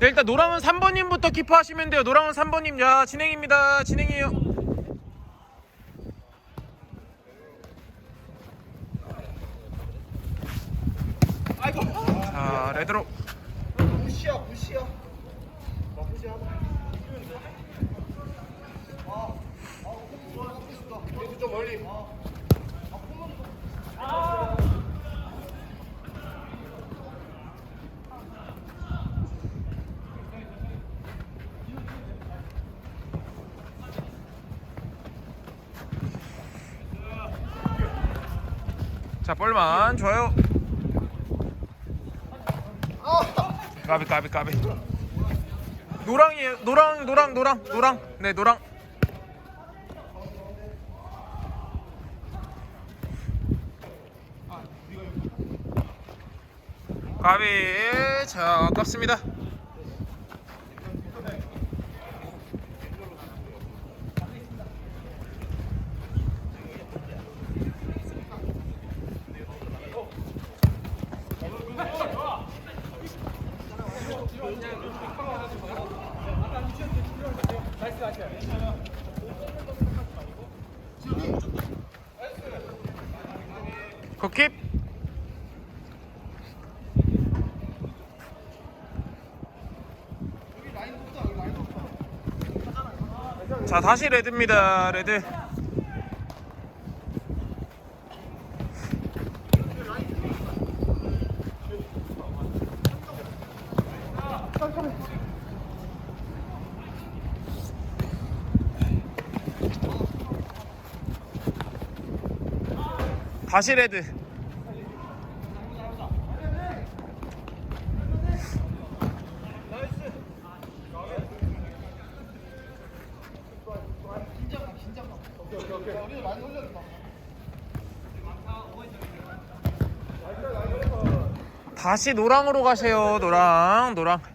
네, 일단 노랑은 3번님부터 키퍼 하시면 돼요. 노랑은 3번님. 자, 진행입니다. 진행이에요. 아이고. 자, 레드로. 무시야 무시야. 나쁘지 않아. 아, 아, 계속 좀 멀리. 자, 볼만. 좋아요. 아, 까비 까비 까비. 노랑이에요. 노랑 노랑 노랑 노랑. 네, 노랑. 까비. 자, 아깝습니다. 굿킵. 자, 다시 레드입니다. 레드. 다시 레드. 다시 노랑으로 가세요. 노랑, 노랑.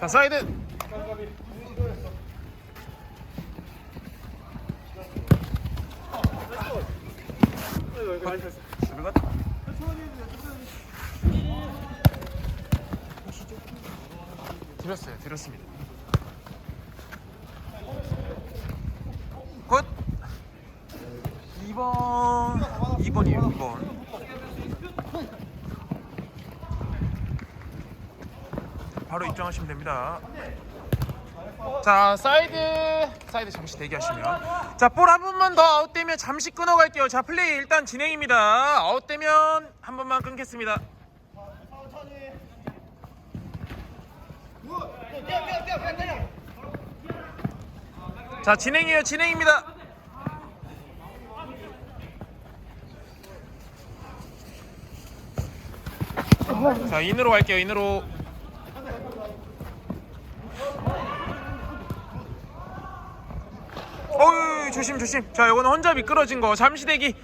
자, 사이드. 드렸어요, 드렸습니다. 굿. 2번, 2번이에요, 2번. 입장하시면 됩니다. 자 사이드 사이드 잠시 대기하시면. 자 볼 한 번만 더 아웃되면 잠시 끊어갈게요. 자 플레이 일단 진행입니다. 아웃되면 한 번만 끊겠습니다. 자 진행이에요 진행입니다. 자 인으로 갈게요 인으로 어유 조심 조심. 자 이거는 혼자 미끄러진 거. 잠시 대기.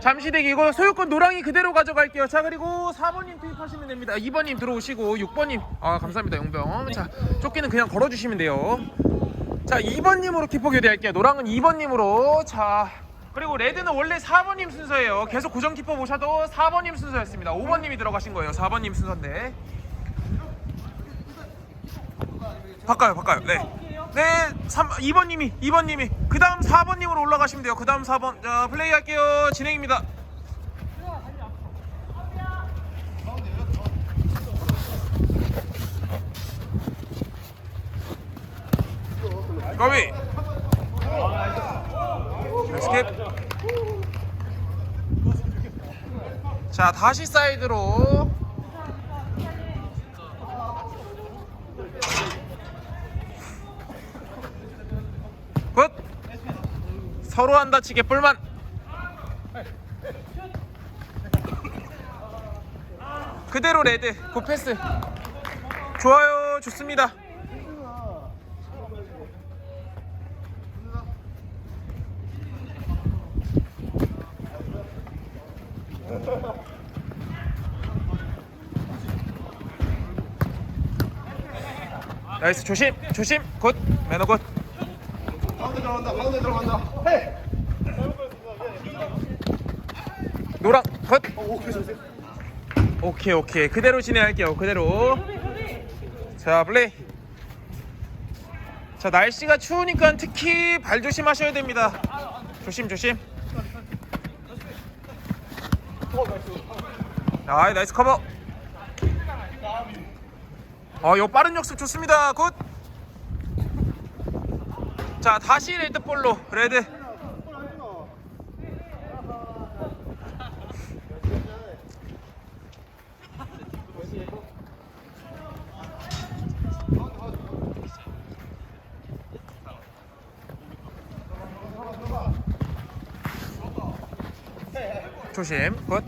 잠시 대기. 이거 소유권 노랑이 그대로 가져갈게요. 자 그리고 4번님 투입하시면 됩니다. 2번님 들어오시고 6번님. 아 감사합니다 용병. 자 조끼는 그냥 걸어주시면 돼요. 자 2번님으로 키퍼 교대할게요. 노랑은 2번님으로. 자 그리고 레드는 원래 4번님 순서예요. 계속 고정 키퍼 보셔도 4번님 순서였습니다. 5번님이 들어가신 거예요. 4번님 순서인데. 바꿔요 바꿔요. 네 네, 3, 2번님이, 2번님이. 그 다음 4번님으로 올라가시면 돼요. 그 다음 4번. 자, 플레이 할게요. 진행입니다. 거비. 스킵. 자, 다시 사이드로. 서로 안 다치게 뿔만. 그대로 레드 고패스. 좋아요 좋습니다. 나이스 조심 조심. 굿 매너 굿. 들어간다. 가운데 들어간다. 해. 노랑 굿 어, 오케이. 오케이 그대로 진행할게요 그대로 자 플레이 자 날씨가 추우니까 특히 발 조심하셔야 됩니다 조심 조심 아 나이스 커버 어요 빠른 역습 좋습니다 굿 자 다시 레드볼로 레드. 조심 굿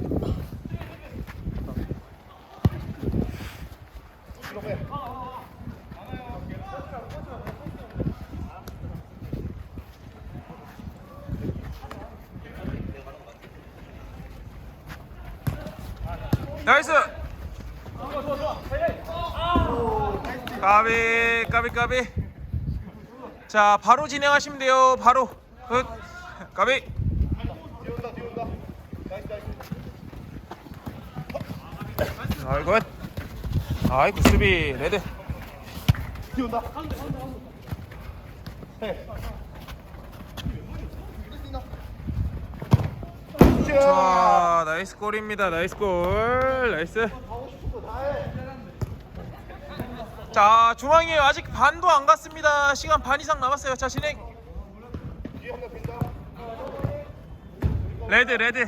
나이스 까비 까비 까비 자 바로 진행하시면 돼요 바로 굿 까비 뒤에 온다. 뒤에 온다. 나이스 나이스. 아이 굿 아이 굿 수비 레드 뒤에 온다. 해. 자. 자 나이스 골입니다 나이스 골 나이스 자 중앙이에요. 아직 반도 안 갔습니다. 시간 반 이상 남았어요. 자 진행. 레드 레드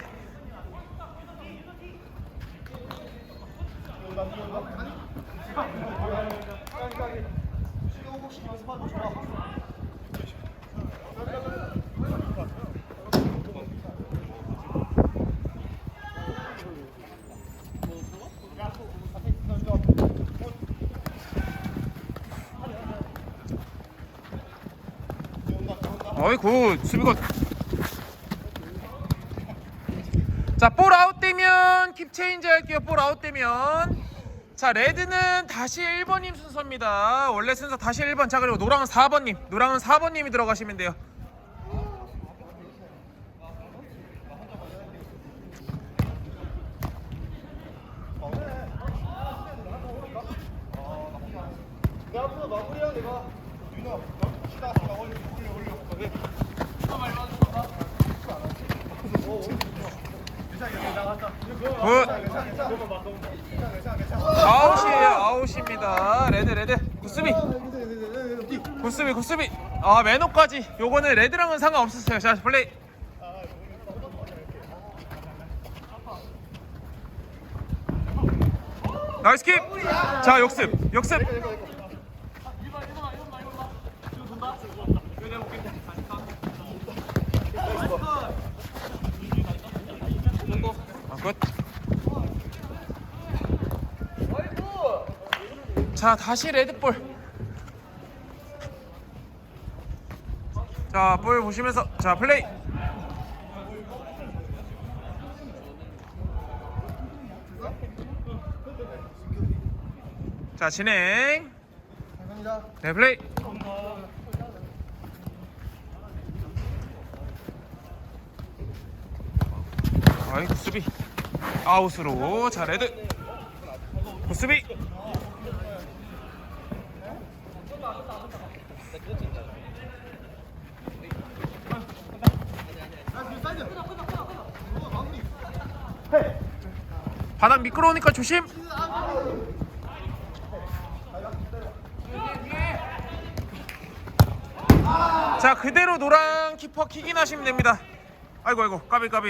어이 굿 수비 굿 자, 볼 아웃되면 킵 체인지 할게요. 볼 아웃되면. 자, 레드는 다시 1번님 순서입니다. 원래 순서 다시 1번. 자, 그리고 노랑은 4번님. 노랑은 4번님이 들어가시면 돼요. 내가 앞으로 마무리야 내가. 윤아, 시다. 나 올려 올려. 아웃이에요. 아웃입니다. 레드, 레드. 굿수비. 굿수비, 굿수비. 아, 매너까지. 요거는 레드랑은 상관없었어요. 자, 플레이. 나이스 킵. 자, 역습. 역습. 아, 끝. 자, 다시 레드볼. 자, 볼 보시면서 자, 플레이. 자, 진행. 감사합니다. 네, 플레이 굿수비 아웃으로 자 레드. 굿수비. 바닥 미끄러우니까 조심. 자 그대로 노랑 키퍼 킥인 하시면 됩니다. 아이고 아이고 까비 까비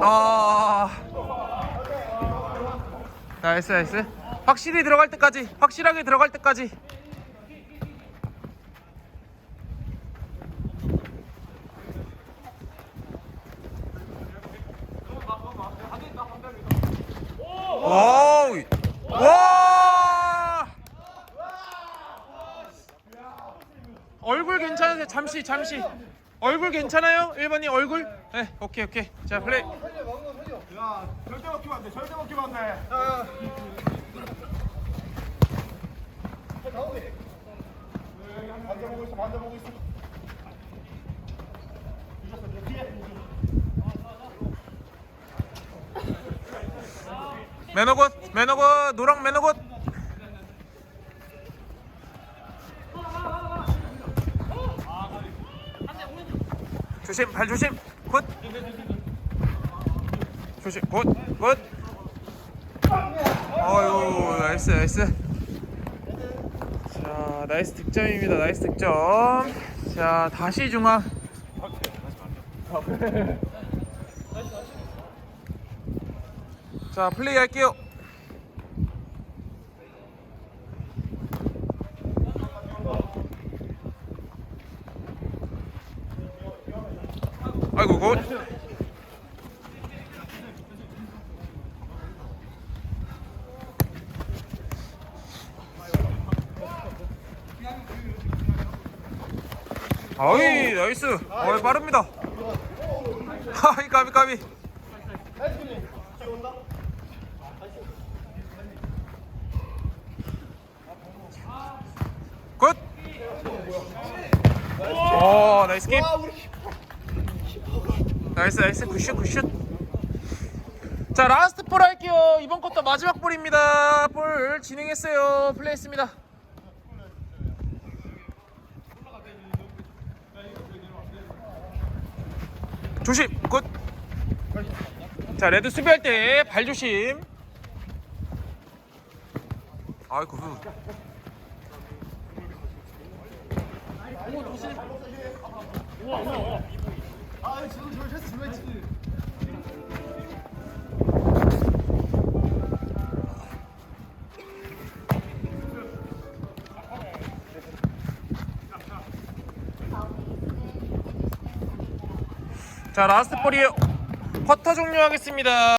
아 나이스 나이스. 확실히 들어갈 때까지 확실하게 들어갈 때까지. 와우. 와 얼굴 괜찮은데 잠시 잠시. 얼굴 괜찮아요? 1번님 얼굴? 네 오케이 오케이 자 플레이 야 절대 먹히면 안 돼 절대 먹히면 보고 있어 매너굿 매너굿 노랑 매너굿 조심 발 조심. 굿. 조심. 굿굿. 어유 나이스 나이스. 자 나이스 득점입니다. 나이스 득점. 자 다시 중앙. 자 플레이 할게요 아이고. 굿 아이 나이스. 어이 빠릅니다. 하이 까비 까비. 굿! 오 나이스 킵 나이스 나이스. 굿슛 굿슛. 자 라스트 볼 할게요. 이번 것도 마지막 볼입니다. 볼 진행했어요. 플레이했습니다. 조심 굿자 레드 수비할 때 발 조심. 아이고. 그 자 라스트 볼이에요. 쿼터 종료하겠습니다